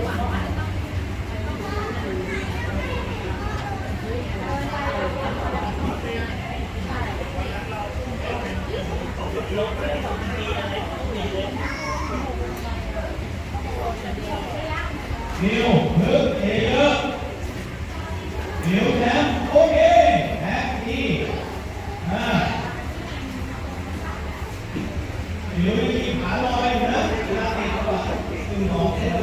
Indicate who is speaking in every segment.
Speaker 1: นิ้วนึกเยอะนิ้วแขนโอเคแฮปปี้ฮะนิ้วที่ขาลอยนะเวลาติดก็ตึงหนองสร็แล้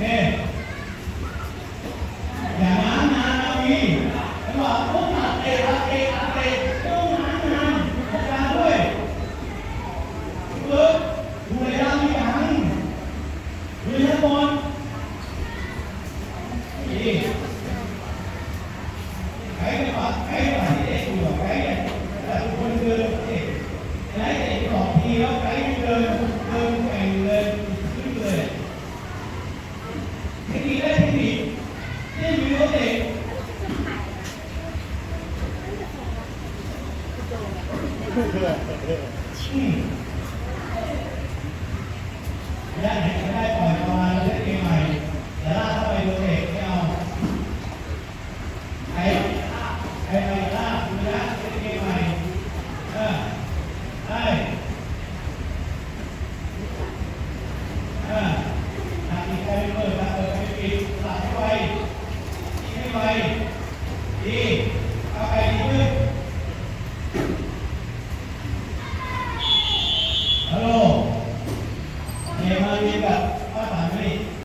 Speaker 1: เคอย่าล้า
Speaker 2: งนานนะพี่แล้
Speaker 1: บอกว่า
Speaker 2: ได้
Speaker 1: ไหมได้ปล่อยประมาณเล่นเกมใหม่แต่ล่าเข้าไปโดนเด็กไม่เอาใครใครไปล่าคุณนะเล่นเกมใหม่เออได้เออหากมีใครเปิดมาเปิดไม่ปิดหลับไว้ Bye.